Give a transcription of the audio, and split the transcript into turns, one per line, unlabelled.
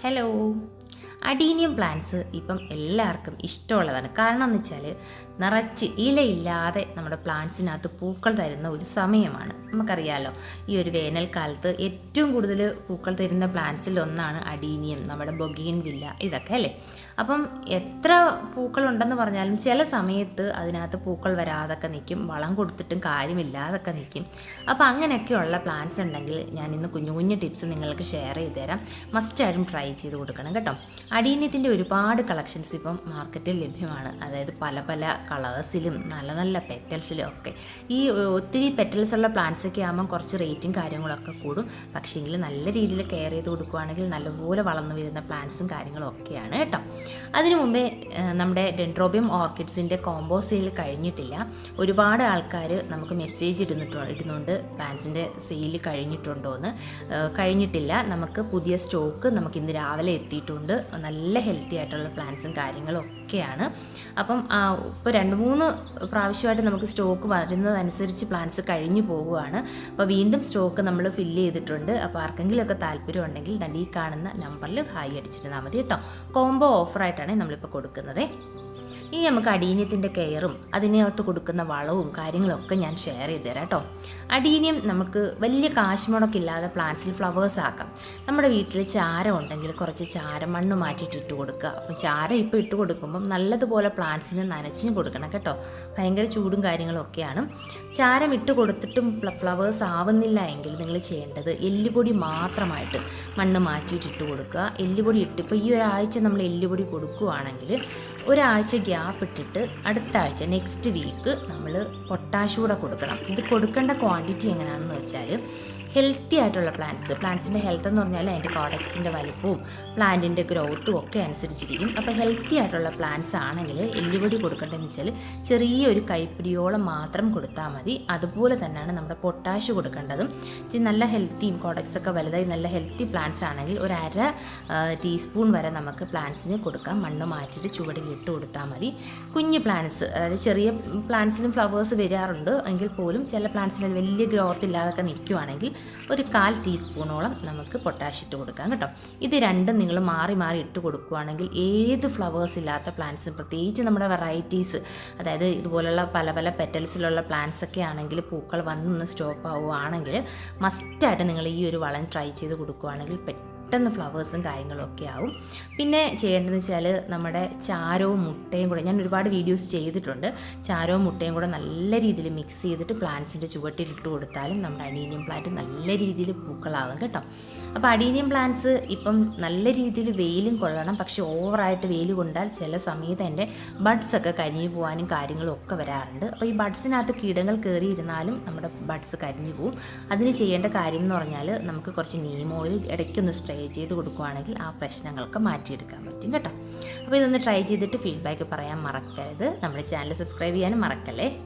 Hello adenium plants ഇപ്പം എല്ലാവർക്കും ഇഷ്ടമുള്ളതാണ്. കാരണം എന്ന് വെച്ചാൽ നിറച്ച് ഇലയില്ലാതെ നമ്മുടെ പ്ലാന്റ്സിനകത്ത് പൂക്കൾ തരുന്ന ഒരു സമയമാണ്. നമുക്കറിയാലോ ഈ ഒരു വേനൽക്കാലത്ത് ഏറ്റവും കൂടുതൽ പൂക്കൾ തരുന്ന പ്ലാന്റ്സിൽ ഒന്നാണ് അഡീനിയം നമ്മുടെ ബൊഗീൻ വില്ല ഇതൊക്കെ അല്ലേ? അപ്പം എത്ര പൂക്കൾ ഉണ്ടെന്ന് പറഞ്ഞാലും ചില സമയത്ത് അതിനകത്ത് പൂക്കൾ വരാതൊക്കെ നിൽക്കും വളം കൊടുത്തിട്ടും കാര്യമില്ലാതൊക്കെ നിൽക്കും. അപ്പോൾ അങ്ങനെയൊക്കെയുള്ള പ്ലാന്റ്സ് ഉണ്ടെങ്കിൽ ഞാൻ ഇന്ന് കുഞ്ഞു കുഞ്ഞു ടിപ്സ് നിങ്ങൾക്ക് ഷെയർ ചെയ്ത് തരാം. മസ്റ്റായിട്ടും ട്രൈ ചെയ്ത് കൊടുക്കണം കേട്ടോ. അടീനിയത്തിന്റെ ഒരുപാട് കളക്ഷൻസ് ഇപ്പം മാർക്കറ്റിൽ ലഭ്യമാണ്. അതായത് പല പല കളേഴ്സിലും നല്ല നല്ല പെറ്റൽസിലും ഒക്കെ. ഈ ഒത്തിരി പെറ്റൽസ് ഉള്ള പ്ലാന്റ്സ് ഒക്കെ ആകുമ്പോൾ കുറച്ച് റേറ്റും കാര്യങ്ങളൊക്കെ കൂടും. പക്ഷേ പക്ഷേങ്കിൽ നല്ല രീതിയിൽ കെയർ ചെയ്ത് കൊടുക്കുകയാണെങ്കിൽ നല്ലപോലെ വളർന്നു വരുന്ന പ്ലാന്റ്സും കാര്യങ്ങളും ഒക്കെയാണ് കേട്ടോ. അതിനു മുമ്പേ നമ്മുടെ ഡെൻഡ്രോബിയം ഓർക്കിഡ്സിന്റെ കോംബോ സെയിൽ കഴിഞ്ഞിട്ടില്ല. ഒരുപാട് ആൾക്കാർ നമുക്ക് മെസ്സേജ് ഇടുന്നിട്ടോ ഇടുന്നുണ്ട്. പ്ലാന്റ്സിന്റെ സെയിൽ കഴിഞ്ഞിട്ടുണ്ടോ എന്ന് കഴിഞ്ഞിട്ടില്ല. നമുക്ക് പുതിയ സ്റ്റോക്ക് നമുക്ക് ഇന്ന് രാവിലെ എത്തിയിട്ടുണ്ട്. നല്ല ഹെൽത്തി ആയിട്ടുള്ള പ്ലാന്റ്സും കാര്യങ്ങളും ഒക്കെയാണ്. അപ്പം ഇപ്പോൾ രണ്ട് മൂന്ന് പ്രാവശ്യമായിട്ട് നമുക്ക് സ്റ്റോക്ക് വരുന്നതനുസരിച്ച് പ്ലാന്റ്സ് കഴിഞ്ഞു പോവുകയാണ്. അപ്പോൾ വീണ്ടും സ്റ്റോക്ക് നമ്മൾ ഫില്ല് ചെയ്തിട്ടുണ്ട്. അപ്പോൾ ആർക്കെങ്കിലുമൊക്കെ താല്പര്യം ഉണ്ടെങ്കിൽ ഈ കാണുന്ന നമ്പറിൽ ഹായ് അടിച്ചിരുന്നാൽ മതി കേട്ടോ. കോംബോ ഓഫറായിട്ടാണ് നമ്മളിപ്പോൾ കൊടുക്കുന്നത്. ഇനി നമുക്ക് അടീനിയത്തിന്റെ കെയറും അതിനകത്ത് കൊടുക്കുന്ന വളവും കാര്യങ്ങളൊക്കെ ഞാൻ ഷെയർ ചെയ്ത് തരാം കേട്ടോ. അടീനിയം നമുക്ക് വലിയ കാശ് മുടക്കില്ലാതെ പ്ലാന്റ്സിൽ ഫ്ലവേഴ്സ് ആക്കാം. നമ്മുടെ വീട്ടിൽ ചാരം ഉണ്ടെങ്കിൽ കുറച്ച് ചാരം മണ്ണ് മാറ്റിയിട്ട് ഇട്ട് കൊടുക്കുക. അപ്പം ചാരം ഇപ്പോൾ ഇട്ട് കൊടുക്കുമ്പം നല്ലതുപോലെ പ്ലാന്റ്സിന് നനച്ചും കൊടുക്കണം കേട്ടോ. ഭയങ്കര ചൂടും കാര്യങ്ങളൊക്കെയാണ്. ചാരം ഇട്ട് കൊടുത്തിട്ടും ഫ്ലവേഴ്സ് ആവുന്നില്ല എങ്കിൽ നിങ്ങൾ ചെയ്യേണ്ടത് എല്ലുപൊടി മാത്രമായിട്ട് മണ്ണ് മാറ്റിയിട്ട് ഇട്ട് കൊടുക്കുക. എല്ലുപൊടി ഇട്ട് ഇപ്പോൾ ഈ ഒരാഴ്ച നമ്മൾ എല്ലുപൊടി കൊടുക്കുകയാണെങ്കിൽ ഒരാഴ്ച ഗ്യാപ്പ് ഇട്ടിട്ട് അടുത്ത ആഴ്ച നെക്സ്റ്റ് വീക്ക് നമ്മൾ പൊട്ടാഷ് കൂടെ കൊടുക്കണം. ഇത് കൊടുക്കേണ്ട ക്വാണ്ടിറ്റി എങ്ങനെയാണെന്ന് വെച്ചാൽ ഹെൽത്തി ആയിട്ടുള്ള പ്ലാന്റ്സ് പ്ലാന്റ്സിന്റെ ഹെൽത്ത് എന്ന് പറഞ്ഞാൽ അതിന്റെ കോഡക്സിന്റെ വലിപ്പവും പ്ലാന്റിന്റെ ഗ്രോത്തും ഒക്കെ അനുസരിച്ചിരിക്കും. അപ്പോൾ ഹെൽത്തി ആയിട്ടുള്ള പ്ലാന്റ്സ് ആണെങ്കിൽ എല്ലുപൊടി കൊടുക്കേണ്ടതെന്ന് വെച്ചാൽ ചെറിയൊരു കൈപ്പിടിയോളം മാത്രം കൊടുത്താൽ മതി. അതുപോലെ തന്നെയാണ് നമ്മുടെ പൊട്ടാഷ് കൊടുക്കേണ്ടതും. നല്ല ഹെൽത്തിയും കോഡക്സ് ഒക്കെ വലുതായി നല്ല ഹെൽത്തി പ്ലാന്റ്സ് ആണെങ്കിൽ ഒരു അര ടീസ്പൂൺ വരെ നമുക്ക് പ്ലാന്റ്സിന് കൊടുക്കാം. മണ്ണ് മാറ്റിയിട്ട് ചുവടിൽ ഇട്ട് കൊടുത്താൽ മതി. കുഞ്ഞ് പ്ലാന്റ്സ് അതായത് ചെറിയ പ്ലാന്റ്സിനും ഫ്ലവേഴ്സ് വരാറുണ്ട്. എങ്കിൽ പോലും ചില പ്ലാന്റ്സിന് വലിയ ഗ്രോത്ത് ഇല്ലാതൊക്കെ നിൽക്കുവാണെങ്കിൽ ഒരു കാൽ ടീസ്പൂണോളം നമുക്ക് പൊട്ടാഷ് ഇട്ട് കൊടുക്കാം കേട്ടോ. ഇത് രണ്ടും നിങ്ങൾ മാറി മാറി ഇട്ട് കൊടുക്കുകയാണെങ്കിൽ ഏത് ഫ്ലവേഴ്സ് ഇല്ലാത്ത പ്ലാന്റ്സും പ്രത്യേകിച്ച് നമ്മുടെ വെറൈറ്റീസ് അതായത് ഇതുപോലുള്ള പല പല പെറ്റൽസിലുള്ള പ്ലാന്റ്സ് ഒക്കെ ആണെങ്കിൽ പൂക്കൾ വന്നൊന്ന് സ്റ്റോപ്പ് ആവുകയാണെങ്കിൽ മസ്റ്റായിട്ട് നിങ്ങൾ ഈ ഒരു വളം ട്രൈ ചെയ്ത് കൊടുക്കുകയാണെങ്കിൽ പെട്ടെന്ന് ഫ്ലവേഴ്സും കാര്യങ്ങളും ഒക്കെ ആവും. പിന്നെ ചെയ്യേണ്ടതെന്ന് വെച്ചാൽ നമ്മുടെ ചാരവും മുട്ടയും കൂടെ ഞാൻ ഒരുപാട് വീഡിയോസ് ചെയ്തിട്ടുണ്ട്. ചാരവും മുട്ടയും കൂടെ നല്ല രീതിയിൽ മിക്സ് ചെയ്തിട്ട് പ്ലാന്റ്സിന്റെ ചുവട്ടിൽ ഇട്ട് കൊടുത്താലും നമ്മുടെ അഡീനിയം പ്ലാന്റ് നല്ല രീതിയിൽ പൂക്കളാവും കേട്ടോ. അപ്പോൾ അഡീനിയം പ്ലാന്റ്സ് ഇപ്പം നല്ല രീതിയിൽ വെയിലും കൊള്ളണം. പക്ഷേ ഓവറായിട്ട് വെയിൽ കൊണ്ടാൽ ചില സമയത്ത് എന്റെ ബഡ്സ് ഒക്കെ കരിഞ്ഞു പോകാനും കാര്യങ്ങളും ഒക്കെ വരാറുണ്ട്. അപ്പോൾ ഈ ബഡ്സിനകത്ത് കീടങ്ങൾ കയറിയിരുന്നാലും നമ്മുടെ ബഡ്സ് കരിഞ്ഞു പോവും. അതിന് ചെയ്യേണ്ട കാര്യം എന്ന് പറഞ്ഞാൽ നമുക്ക് കുറച്ച് നീമോയിൽ ഇടയ്ക്കൊന്ന് സ്പ്രേ ചെയ്ത് കൊടുക്കുകയാണെങ്കിൽ ആ പ്രശ്നങ്ങളൊക്കെ മാറ്റിയെടുക്കാൻ പറ്റും കേട്ടോ. അപ്പോൾ ഇതൊന്ന് ട്രൈ ചെയ്തിട്ട് ഫീഡ്ബാക്ക് പറയാൻ മറക്കരുത്. നമ്മുടെ ചാനൽ സബ്സ്ക്രൈബ് ചെയ്യാനും മറക്കല്ലേ?